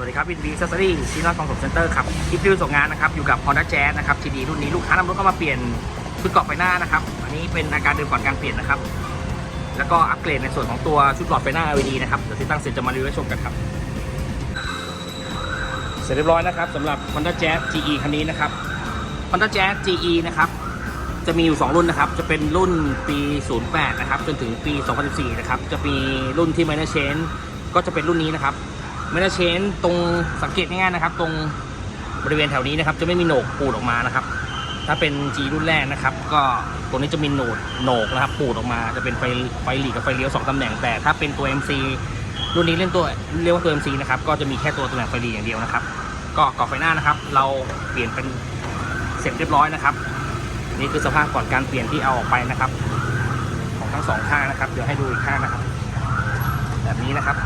วัสดีครับวินบีซัสซี่ซีนอนกองสมเซ็นเตอร์ครับคลิปรีวิวส่งงานนะครับ อยู่กับ Honda Jazz นะครับทีดีรุ่นนี้ลูกค้านำรถเข้ามาเปลี่ยนชุดกรอไฟหน้านะครับ อันนี้เป็นอาการเดิมก่อนการเปลี่ยนนะครับ แล้วก็อัปเกรดในส่วนของตัวชุดหลอดไฟหน้า LED นะครับเดี๋ยวที่ตั้งเสร็จจะมารีวิวให้ชมกันครับ เสร็จเรียบร้อยนะครับสำหรับ Honda Jazz GE คันนี้นะครับ Honda Jazz GE นะครับจะมีอยู่ 2 รุ่นนะครับ จะเป็นรุ่นปี 08 นะครับ จนถึงปี 2014 นะครับ จะมีรุ่นที่ Minor Change ก็จะเป็นรุ่นนี้นะครับ Minor Change ตรงสังเกตง่ายๆนะครับ ตรงบริเวณแถวนี้นะครับ จะไม่มีโหนกปูดออกมานะครับ ถ้าเป็น G รุ่นแรกนะครับ ก็ตรงนี้จะมีโหนดโหนกนะครับ ปูดออกมาจะเป็นไฟไฟหลีกับไฟเลี้ยวสองตำแหน่งแต่ถ้าเป็นตัว MC รุ่นนี้เล่นตัวเรียกว่าตัว MC นะครับก็จะมีแค่ตัวตำแหน่งไฟหลีกอย่างเดียวนะครับ ก็กรอบไฟหน้านะครับ เราเปลี่ยนเป็นเสร็จเรียบร้อยนะครับ นี่คือสภาพก่อนการเปลี่ยนที่เอาออกไปนะครับ ของทั้งสองข้างนะครับเดี๋ยวให้ดูอีกข้างนะครับ แบบนี้นะครับ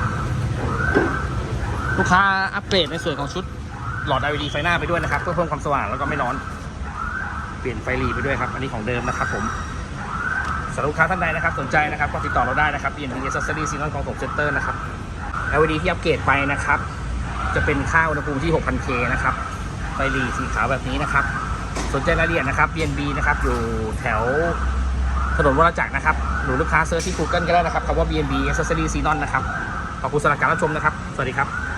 ลูกค้าอัปเกรดในส่วนของชุดหลอด LED ไฟหน้าไปด้วยนะครับ เพื่อเพิ่มความสว่างแล้วก็ไม่ร้อน เปลี่ยนไฟหลีไปด้วยครับ อันนี้ของเดิมนะครับผมสำหรับลูกค้าท่านใดนะครับ สนใจนะครับก็ติดต่อเราได้นะครับ BNB Accessory Sinon ของผมเซ็นเตอร์นะครับ LED ที่อัปเกรดไปนะครับ จะเป็นค่าอุณหภูมิที่ 6,000K นะครับ ไฟหลีสีขาวแบบนี้นะครับ สนใจรายละเอียดนะครับ BNB นะครับอยู่แถวถนนวรจักรนะครับ หรือลูกค้าเซิร์ชที่ Google ก็ได้นะครับคำว่า BNB Accessory Xenon นะครับ ขอบคุณสำหรับการรับชมนะครับ สวัสดีครับ